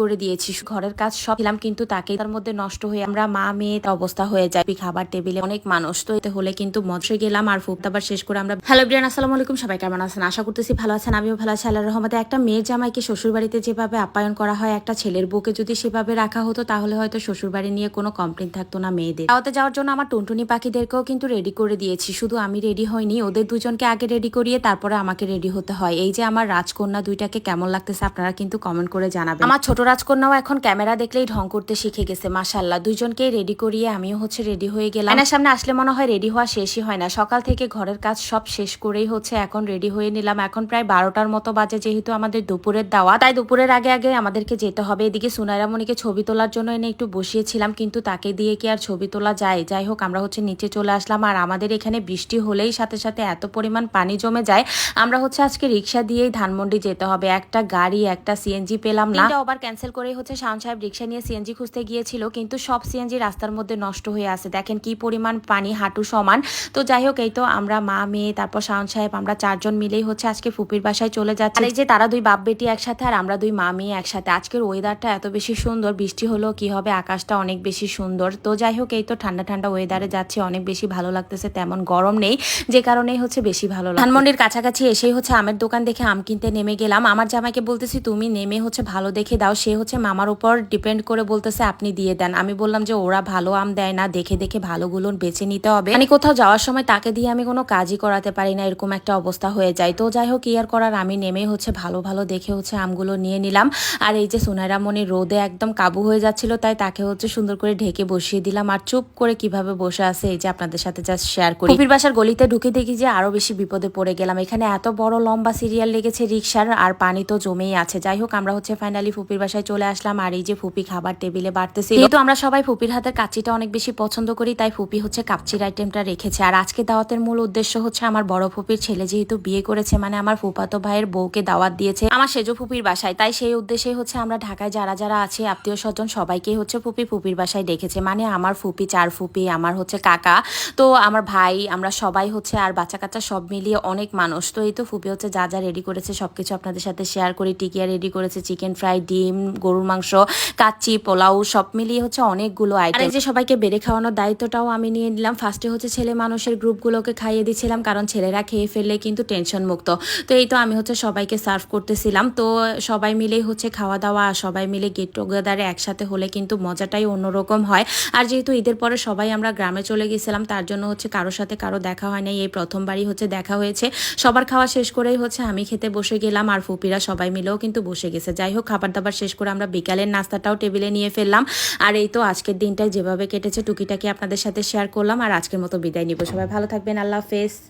করে দিয়েছি। ঘরের কাজ সব ছিলাম কিন্তু তাকে তার মধ্যে নষ্ট হয়ে আমরা মা, মেয়ে অবস্থা হয়ে যায়। খাবার টেবিলে অনেক মানুষ, তো এতে হলে কিন্তু মৎস্য গেলাম আর ফুপ আবার শেষ করে আমরা হ্যালো ব্রিয়ান আসসালামু আলাইকুম, সবাই কেমন আছেন? আশা করতেছি ভালো আছেন, আমিও ভালো আছি আল্লাহ রহমতে। একটা মেয়ের জামাইকে শ্বশুর বাড়িতে যেভাবে আপ্যায়ন করা হয়, একটা ছেলের বউকে যদি সেভাবে রাখা হতো, তাহলে হয়তো শ্বশুর বাড়ি নিয়ে কোনো কমপ্লেন থাকতো না মেয়েদের। দাওয়াতে যাওয়ার জন্য আমার টুনটুনি পাখিদেরকেও কিন্তু রেডি করে দিয়েছি। শুধু আমি রেডি হইনি, ওদের দুজনকে আগে রেডি করিয়ে তারপরে আমাকে রেডি হতে হয়। এই যে আমার রাজকন্যা দুইটাকে কেমন লাগতেছে, আপনারা কিন্তু কমেন্ট করে জানাবেন। আমার ছোট রাজকন্যাও এখন ক্যামেরা দেখলেই ঢং করতে শিখে গেছে মাসাল্লাহ দুইজনকেই রেডি করিয়ে আমিও হচ্ছে রেডি হয়ে গেলাম। আয়নার সামনে আসলে মনে হয় রেডি হওয়া শেষই হয় না। সকাল থেকে ঘরের কাজ সব শেষ করেই হচ্ছে এখন রেডি হয়ে নিলাম। এখন প্রায় বারোটার মতো বাজে যেহেতু আমাদের দুপুরের দাওয়া তাই দুপুরের আগে আগে আমাদেরকে যেতে হবে। এদিকে সুনাইরামণিকে ছবি তোলার জন্য এনে একটু বসিয়েছিলাম, কিন্তু তাকে দিয়ে কি আর ছবি তোলা যায়? যাই হোক, আমরা হচ্ছে নিচে চলে আসলাম। আর আমাদের এখানে বৃষ্টি হলেই সাথে সাথে এত পরিমাণ পানি জমে যায়। আমরা হচ্ছে আজকে রিক্সা দিয়েই ধানমন্ডি যেতে হবে। একটা গাড়ি, একটা সিএনজি পেলাম না। আবার ক্যান্সেল করে হচ্ছে শাওন সাহেব রিক্সা নিয়ে সিএনজি খুঁজতে গিয়েছিল কিন্তু সব সিএনজি রাস্তার মধ্যে নষ্ট হয়ে আছে। দেখেন কি পরিমাণ পানি হাঁটু সমান। তো যাই হোক এই তো আমরা মা মেয়ে তারপর শাওন সাহেব আমরা চারজন মিলেই হচ্ছে আজকে ফুপির বাসায় চলে যাচ্ছি। এই যে তারা দুই বাপ বেটি একসাথে আর আমরা দুই মা মেয়ে একসাথে আজকের ওয়েদারটা এত বেশি সুন্দর বৃষ্টি হলো কি হবে আকাশটা অনেক বেশি সুন্দর। তো যাই হোক এই তো ঠান্ডা ঠান্ডা ওয়েদারে যাচ্ছে অনেক বেশি ভালো লাগতেছে তেমন গরম নেই যে কারণেই হচ্ছে বেশি ভালো লাগে ধানমন্ডির কাছাকাছি এসেই হচ্ছে আমের দোকান দেখে আম কিনতে নেমে গেলাম। আমার জামাইকে বলতেছি তুমি নেমে হচ্ছে ভালো দেখে দাও সে হচ্ছে মামার উপর ডিপেন্ড করে বলতেছে, আপনি দিয়ে দেন। আমি বললাম যে, ওরা ভালো আম দেয় না, দেখে দেখে ভালোগুলো বেছে নিতে হবে। মানে কোথাও যাওয়ার সময় তাকে দিয়ে আমি কোনো কাজই করাতে পারি না, এরকম একটা অবস্থা হয়ে যায়। তো যাই হোক, ইয়ার করার আমি নেমে হচ্ছে ভালো ভালো দেখে হচ্ছে আমগুলো নিয়ে নিলাম। আর এই যে সোনারামণি রোদে একদম কাবু হয়ে যাচ্ছিল, তাই তাকে হচ্ছে সুন্দর করে ঢেকে বসিয়ে দিলাম। আর চুপ করে কীভাবে বসে আছে, এই যে আপনাদের সাথে জাস্ট শেয়ার করি। ফুপির বাসার গলিতে ঢুকে দেখি যে, আরও বেশি বিপদে পড়ে গেলাম। এখানে এত বড় লম্বা সিরিয়াল লেগেছে রিক্সার আর পানি তো জমেই আছে। যাই হোক, আমরা হচ্ছে ফাইনালি ফুপির বাসায় চলে আসলাম আর এই যে ফুপি খাবার টেবিলে বাড়তেছে যেহেতু আমরা সবাই ফুপির হাতের কাচ্চিটা অনেক বেশি পছন্দ করি, তাই ফুপি হচ্ছে কাপচির আইটেমটা রেখেছে। আর আজকে দাওয়াতের মূল উদ্দেশ্য হচ্ছে আমার বড় ফুপির ছেলে যেহেতু বিয়ে করেছে মানে আমার ফুপাতো ভাইয়ের বউকে দাওয়াত দিয়েছে আমার সেজো ফুপির বাসায়। তাই সেই উদ্দেশ্যেই হচ্ছে আমরা ঢাকায় যারা যারা আছে, আত্মীয় স্বজন সবাইকেই হচ্ছে ফুপি ফুপির বাসায় ডেকেছে। মানে আমার ফুপি, চার ফুপি, আমার হচ্ছে কাকা। তো আমার ভাই, আমরা সবাই হচ্ছে আর বাচ্চা কাচ্চা সব মিলিয়ে অনেক মানুষ। তো এই তো ফুপি হচ্ছে যা যা রেডি করেছে, সবকিছু আপনাদের সাথে শেয়ার করি। টিকিয়া রেডি করেছে চিকেন ফ্রাই ডিম গরুর মাংস কাচ্চি পোলাও সব মিলিয়ে হচ্ছে অনেকগুলো আইটেম যে সবাইকে বেড়ে খাওয়ানোর দায়িত্বটাও আমি নিয়ে নিলাম। ফার্স্টে হচ্ছে ছেলে মানুষের গ্রুপগুলোকে খাইয়ে দিচ্ছিলাম কারণ ছেলেরা খেয়ে ফেললে কিন্তু টেনশন মুক্ত। তো এই তো আমি হচ্ছে সবাইকে সার্ভ করতেছিলাম। তো সবাই মিলেই হচ্ছে খাওয়া দাওয়া সবাই মিলে গেট টুগেদারে একসাথে হলে কিন্তু মজাটাই অন্যরকম হয়। আর যেহেতু ঈদের পরে সবাই আমরা গ্রামে চলে গেছিলাম তার জন্য হচ্ছে কারোর সাথে কারও দেখা হয় নাই। এই প্রথমবারই হচ্ছে দেখা হয়েছে। সবার খাওয়া শেষ করেই হচ্ছে আমি খেতে বসে গেলাম আর ফুপিরা সবাই মিলেও কিন্তু বসে গেছে। যাই হোক খাবার দাবার শেষ করে আমরা বিকালের নাস্তাটাও টেবিলে নিয়ে ফেললাম। আর এই তো আজকের দিনটাই যেভাবে কেটেছে, টুকিটাকি আপনাদের সাথে শেয়ার করলাম। আর আজকের মতো বিদায় নিব। সবাই ভালো থাকবেন। আল্লাহ হাফেজ।